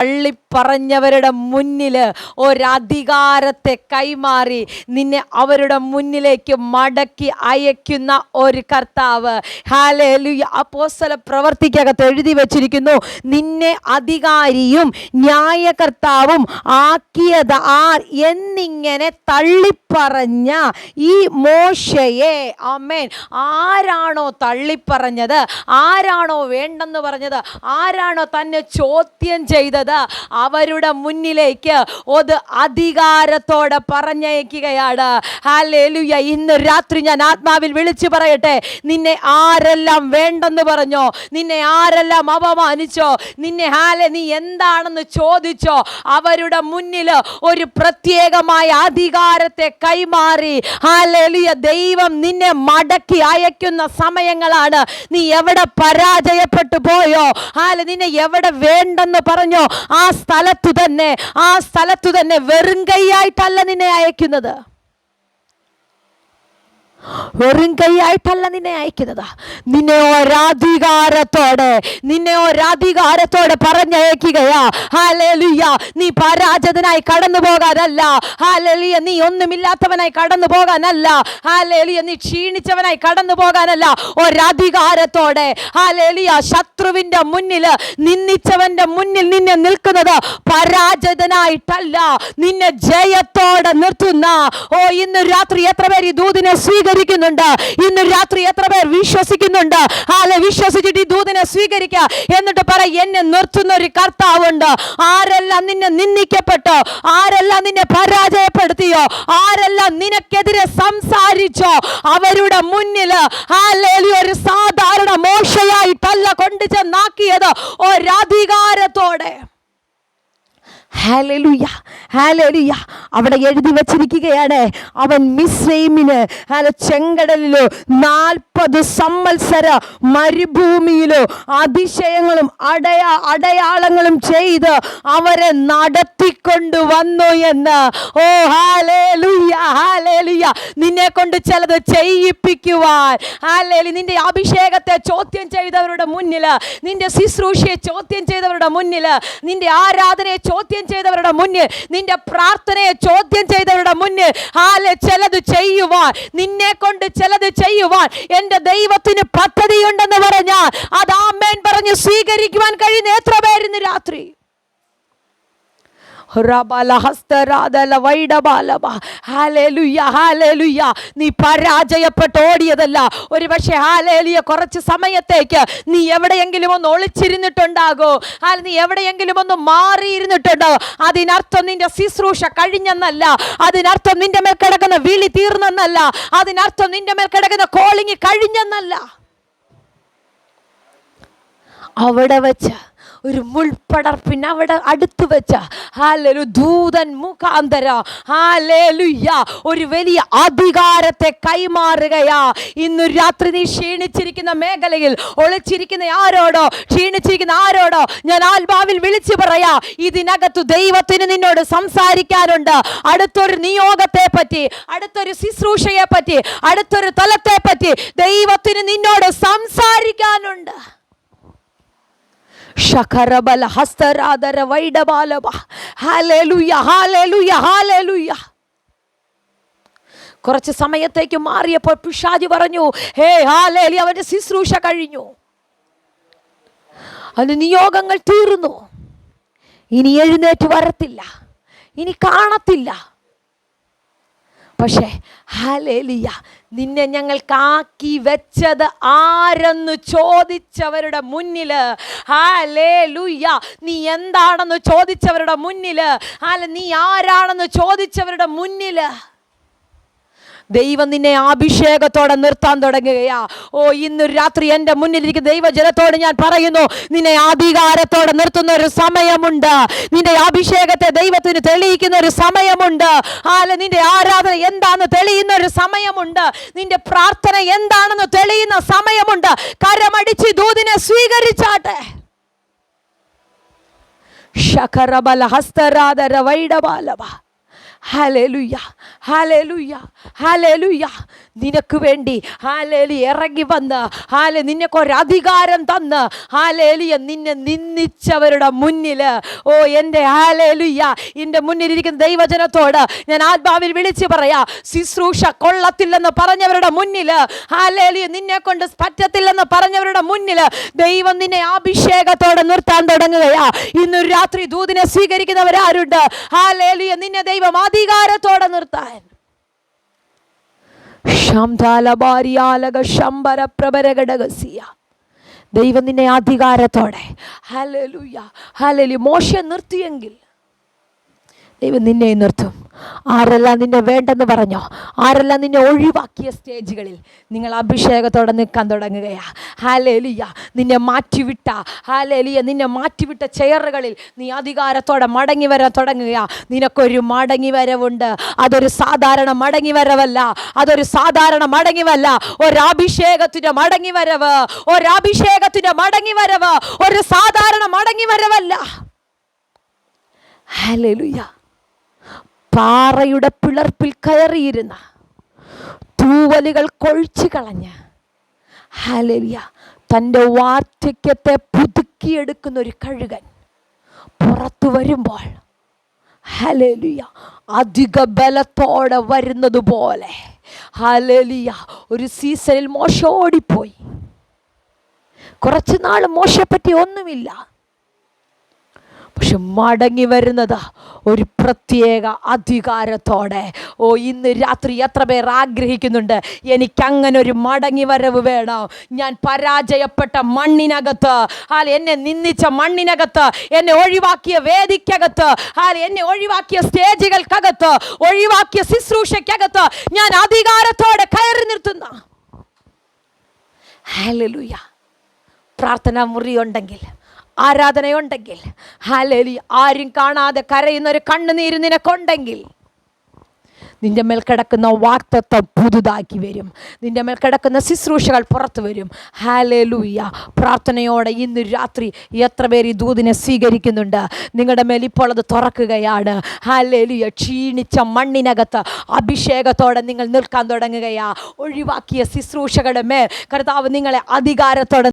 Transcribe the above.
തള്ളിപ്പറഞ്ഞവരുടെ മുന്നിൽ ഒരധികാരത്തെ കൈമാറി നിന്നെ അവരുടെ മുന്നിലേക്ക് മടക്കി അയക്കുന്ന ഒരു കർത്താവ്. ഹാലേലു അപ്പോസ്തല പ്രവർത്തിക്കകത്ത് എഴുതി വച്ചിരിക്കുന്നു നിന്നെ അധികാരിയും ന്യായകർത്താവും ആക്കിയത് ആർ എന്നിങ്ങനെ തള്ളിപ്പറഞ്ഞ ഈ മോശയെ. അമ്മേൻ ആരാണോ തള്ളിപ്പറഞ്ഞത്? ആരാണോ വേണ്ടെന്ന് പറഞ്ഞത്? ആരാണോ തന്നെ ചോദ്യം ചെയ്തത്? അവരുടെ മുന്നിലേക്ക് ഒത് അധികാരത്തോടെ പറഞ്ഞയക്കുകയാണ്. ഹാലേലുയ ഇന്ന് രാത്രി ഞാൻ ആത്മാവിൽ വിളിച്ചു പറയട്ടെ. നിന്നെ ആരെല്ലാം വേണ്ടെന്ന് പറഞ്ഞോ? നിന്നെ ആരെല്ലാം അപമാനിച്ചോ? നിന്നെ ഹാലെ നീ എന്താണെന്ന് ചോദിച്ചോ? അവരുടെ മുന്നിൽ ഒരു പ്രത്യേകമായ അധികാരത്തെ കൈമാറി. ഹാലേലുയ ദൈവം നിന്നെ മടക്കി അയക്കുന്ന സമയങ്ങളാണ്. നീ എവിടെ പരാജയപ്പെട്ടു പോയോ? ഹാല നിന്നെ എവിടെ വേണ്ടെന്ന് പറഞ്ഞോ? ആ സ്ഥലത്തു തന്നെ ആ സ്ഥലത്തു തന്നെ വെറും കൈയായിട്ടല്ല നിന്നെ അയക്കുന്നത്. വെറും കൈയായിട്ടല്ല നിന്നെ അയക്കുന്നത്. നിന്നെ ഒരാധികാരത്തോടെ നിന്നെ ഒരാധികാരത്തോടെ പറഞ്ഞയക്കുകയാ. ഹാലേലുയ്യ നീ പരാജിതനായി കടന്നു പോകാനല്ല. ഹാലിയ നീ ഒന്നുമില്ലാത്തവനായി കടന്നു പോകാനല്ല. ഹാലിയ നീ ക്ഷീണിച്ചവനായി കടന്നു പോകാനല്ല. ഒരാധികാരത്തോടെ ഹാലിയ ശത്രുവിന്റെ മുന്നിൽ നിന്നിച്ചവന്റെ മുന്നിൽ നിന്നെ നിൽക്കുന്നത് പരാജിതനായിട്ടല്ല. നിന്നെ ജയത്തോടെ നിർത്തുന്ന. ഓ ഇന്ന് രാത്രി എത്ര പേര് ഈ ദൂതിനെ സ്വീകരിക്കുന്നുണ്ട്. ഇന്ന് രാത്രി എത്ര പേർ വിശ്വസിക്കുന്നുണ്ട്? ആളെ വിശ്വസിച്ചിട്ട് ഈ ദൂതനെ സ്വീകരിക്കുക എന്നിട്ട് പറ എന്നെ നിർത്തുന്ന ഒരു കർത്താവുണ്ട്. ആരെല്ലാം നിന്നെ നിന്ദിക്കപ്പെട്ടോ? ആരെല്ലാം നിന്നെ പരാജയപ്പെടുത്തിയോ? ആരെല്ലാം നിനക്കെതിരെ സംസാരിച്ചോ? അവരുടെ മുന്നിൽ ഒരു സാധാരണ മോശയായിട്ടല്ല കൊണ്ടു ചെന്നാക്കിയത് ഒരധികാരത്തോടെ. ഹാലലുയ ഹാലലുയ അവിടെ എഴുതി വച്ചിരിക്കുകയാണ്. അവൻ മിസ്രൈമിന് ഹല ചെങ്കടലിലോ നാൽപ്പത് സമ്മത്സര മരുഭൂമിയിലോ അതിശയങ്ങളും അടയാ അടയാളങ്ങളും ചെയ്ത് അവരെ നടത്തിക്കൊണ്ടു വന്നു എന്ന്. ഓ ഹാലേലുയ നിന്നെ കൊണ്ട് ചിലത് ചെയ്യിപ്പിക്കുവാൻ. അല്ലെങ്കിൽ നിന്റെ അഭിഷേകത്തെ ചോദ്യം ചെയ്തവരുടെ മുന്നിൽ നിന്റെ ശുശ്രൂഷയെ ചോദ്യം ചെയ്തവരുടെ മുന്നിൽ നിന്റെ ആരാധനയെ ചോദ്യം ചെയ്തവരുടെ മുന്നിൽ നിന്റെ പ്രാർത്ഥനയെ ചോദ്യം ചെയ്തവരുടെ മുന്നിൽ ആലെ ചിലത് ചെയ്യുവാൻ. നിന്നെ കൊണ്ട് ചിലത് ചെയ്യുവാൻ. എന്റെ ദൈവത്തിന് പദ്ധതിയുണ്ടെന്ന് പറഞ്ഞാൽ അത് ആമേൻ പറഞ്ഞ് സ്വീകരിക്കുവാൻ കഴിയുന്ന എത്ര പേരുന്ന് രാത്രി റബല ഹസ്തരാദല വൈഡബാലബ. Hallelujah, hallelujah. നീ പരാജയപ്പെട്ട് ഓടിയതല്ല ഒരു പക്ഷേ ഹാലേലിയ കുറച്ച് സമയത്തേക്ക് നീ എവിടെയെങ്കിലും ഒന്ന് ഒളിച്ചിരുന്നിട്ടുണ്ടാകോ. ഹാൽ നീ എവിടെയെങ്കിലും ഒന്ന് മാറിയിരുന്നിട്ടുണ്ടോ? അതിനർത്ഥം നിന്റെ ശുശ്രൂഷ കഴിഞ്ഞെന്നല്ല. അതിനർത്ഥം നിന്റെ മേൽ കിടക്കുന്ന വിളി തീർന്നെന്നല്ല. അതിനർത്ഥം നിന്റെ മേൽ കിടക്കുന്ന കോളിങ് കഴിഞ്ഞെന്നല്ല. അവിടെ വെച്ച് ഒരു മുൾപ്പടർപ്പിന് അവിടെ അടുത്ത് വെച്ച. ഹാലലു ദൂതൻ മുഖാന്തര. ഹാലേലുയ്യ ഒരു വലിയ അധികാരത്തെ കൈമാറുകയാ. ഇന്ന് രാത്രി നീ ക്ഷീണിച്ചിരിക്കുന്ന മേഖലയിൽ ഒളിച്ചിരിക്കുന്ന ആരോടോ ക്ഷീണിച്ചിരിക്കുന്ന ആരോടോ ഞാൻ ആത്മാവിൽ വിളിച്ചു പറയാ ഇതിനകത്ത് ദൈവത്തിന് നിന്നോട് സംസാരിക്കാനുണ്ട്. അടുത്തൊരു നിയോഗത്തെ പറ്റി അടുത്തൊരു ശുശ്രൂഷയെ പറ്റി അടുത്തൊരു തലത്തെ പറ്റി ദൈവത്തിന് നിന്നോട് സംസാരിക്കാനുണ്ട്. ശഖരബല ഹസ്തരാദര വൈഡബാലബ ഹാലേലുയ ഹാലേലുയ ഹാലേലുയ കുറച്ച് സമയത്തേക്ക് മാറിയപ്പോൾ പിഷാജി പറഞ്ഞു ഹേ ഹാലേലി അവന്റെ ശുശ്രൂഷ കഴിഞ്ഞു. അത് നിയോഗങ്ങൾ തീർന്നു. ഇനി എഴുന്നേറ്റ് വരത്തില്ല. ഇനി കാണത്തില്ല. പക്ഷേ ഹലേലിയ നിന്നെ ഞങ്ങൾ കാക്കി വെച്ചത് ആരെന്ന് ചോദിച്ചവരുടെ മുന്നിൽ ഹാലേലുയ്യ നീ എന്താണെന്ന് ചോദിച്ചവരുടെ മുന്നിൽ ഹാല നീ ആരാണെന്ന് ചോദിച്ചവരുടെ മുന്നിൽ ദൈവം നിന്നെ അഭിഷേകത്തോടെ നിർത്താൻ തുടങ്ങുകയാ. ഓ ഇന്ന് രാത്രി എന്റെ മുന്നിലിരിക്കുന്ന ദൈവജനത്തോട് ഞാൻ പറയുന്നു നിന്നെ അധികാരത്തോടെ നിർത്തുന്ന ഒരു സമയമുണ്ട്. നിന്റെ അഭിഷേകത്തെ ദൈവത്തിന് തെളിയിക്കുന്ന ഒരു സമയമുണ്ട്. ആല നിന്റെ ആരാധന എന്താണെന്ന് തെളിയുന്ന ഒരു സമയമുണ്ട്. നിന്റെ പ്രാർത്ഥന എന്താണെന്ന് തെളിയുന്ന സമയമുണ്ട്. കരമടിച്ച് ദൂതിനെ സ്വീകരിച്ചാട്ടെ. ശകരബല ഹസ്തരാധര വൈഡബാലവ. ഹാലേലുയ്യ ഹലലുയ്യ ഹലലുയ്യ നിനക്ക് വേണ്ടി ഹാലേലി ഇറങ്ങി വന്ന് ഹാലെ നിനക്കൊരു അധികാരം തന്ന് ഹാലേലിയ നിന്നെ നിന്നിച്ചവരുടെ മുന്നിൽ ഓ എന്റെ ഹാലേലുയ്യ എന്റെ മുന്നിലിരിക്കുന്ന ദൈവജനത്തോട് ഞാൻ ആത്മാവിൽ വിളിച്ച് പറയാ ശുശ്രൂഷ കൊള്ളത്തില്ലെന്ന് പറഞ്ഞവരുടെ മുന്നിൽ ഹാലേലിയ നിന്നെ കൊണ്ട് പറ്റത്തില്ലെന്ന് പറഞ്ഞവരുടെ മുന്നിൽ ദൈവം നിന്നെ അഭിഷേകത്തോടെ നിർത്താൻ തുടങ്ങുകയാ. ഇന്നൊരു രാത്രി ദൂതിനെ സ്വീകരിക്കുന്നവരാരുണ്ട്. ഹാലേലിയ നിന്നെ ദൈവം അധികാരത്തോടെ നിർത്താൻ. ദൈവം നിന്നെ അധികാരത്തോടെ. ഹലലുയ ഹലലു മോശ നിർത്തിയെങ്കിൽ ദൈവം നിന്നെ നിർത്തും. ആരെല്ലാം നിന്നെ വേണ്ടെന്ന് പറഞ്ഞോ ആരെല്ലാം നിന്നെ ഒഴിവാക്കിയ സ്റ്റേജുകളിൽ നിങ്ങൾ അഭിഷേകത്തോടെ നിൽക്കാൻ തുടങ്ങുകയാ. ഹാലേലിയ നിന്നെ മാറ്റിവിട്ട ഹാലേലിയ നിന്നെ മാറ്റിവിട്ട ചെയറുകളിൽ നീ അധികാരത്തോടെ മടങ്ങി വരാൻ തുടങ്ങുകയാ. നിനക്കൊരു മടങ്ങി വരവുണ്ട് അതൊരു സാധാരണ മടങ്ങി വരവല്ല അതൊരു സാധാരണ മടങ്ങി വല്ല ഒരഭിഷേകത്തിന്റെ മടങ്ങി വരവ് ഒരഭിഷേകത്തിന്റെ മടങ്ങി വരവ് ഒരു സാധാരണ മടങ്ങി വരവല്ല ഹാലേലുയ്യ പാറയുടെ പിളർപ്പിൽ കയറിയിരുന്ന തൂവലുകൾ കൊഴിച്ചു കളഞ്ഞ് ഹലലിയ തന്റെ വാർദ്ധക്യത്തെ പുതുക്കിയെടുക്കുന്ന ഒരു കഴുകൻ പുറത്തു വരുമ്പോൾ ഹലലിയ അധിക ബലത്തോടെ വരുന്നത് പോലെ ഹലലിയ ഒരു സീസണിൽ മോശ ഓടിപ്പോയി കുറച്ച് നാൾ മോശപ്പറ്റി ഒന്നുമില്ല. പക്ഷെ മടങ്ങി വരുന്നത് ഒരു പ്രത്യേക അധികാരത്തോടെ. ഓ ഇന്ന് രാത്രി എത്ര പേർ ആഗ്രഹിക്കുന്നുണ്ട്? എനിക്കങ്ങനെ ഒരു മടങ്ങി വരവ് വേണം. ഞാൻ പരാജയപ്പെട്ട മണ്ണിനകത്ത്. ഹാൽ എന്നെ നിന്ദിച്ച മണ്ണിനകത്ത്. എന്നെ ഒഴിവാക്കിയ വേദിക്കകത്ത്. ഹാൽ എന്നെ ഒഴിവാക്കിയ സ്റ്റേജുകൾക്കകത്ത്. ഒഴിവാക്കിയ ശുശ്രൂഷയ്ക്കകത്ത്. ഞാൻ അധികാരത്തോടെ കയറി നിർത്തുന്ന. പ്രാർത്ഥന പ്രാർത്ഥനാ മുറിയുണ്ടെങ്കിൽ ആരാധനയുണ്ടെങ്കിൽ. ഹലലി ആരും കാണാതെ കരയുന്ന ഒരു കണ്ണുനീര് നിനക്കുണ്ടെങ്കിൽ. നിന്റെ മേൽ കിടക്കുന്ന വാക്തത്വം പുതുതാക്കി വരും. നിന്റെ മേൽ കിടക്കുന്ന ശുശ്രൂഷകൾ പുറത്തു വരും. ഹാലലൂയ പ്രാർത്ഥനയോടെ ഇന്ന് രാത്രി എത്ര പേര് ഈ ദൂതിനെ സ്വീകരിക്കുന്നുണ്ട്? നിങ്ങളുടെ മേൽ ഇപ്പോൾ അത് തുറക്കുകയാണ്. ഹാലേലുയ ക്ഷീണിച്ച മണ്ണിനകത്ത് അഭിഷേകത്തോടെ നിങ്ങൾ നിൽക്കാൻ തുടങ്ങുകയാ. ഒഴിവാക്കിയ ശുശ്രൂഷകളുടെ മേൽ കർത്താവ് നിങ്ങളെ അധികാരത്തോടെ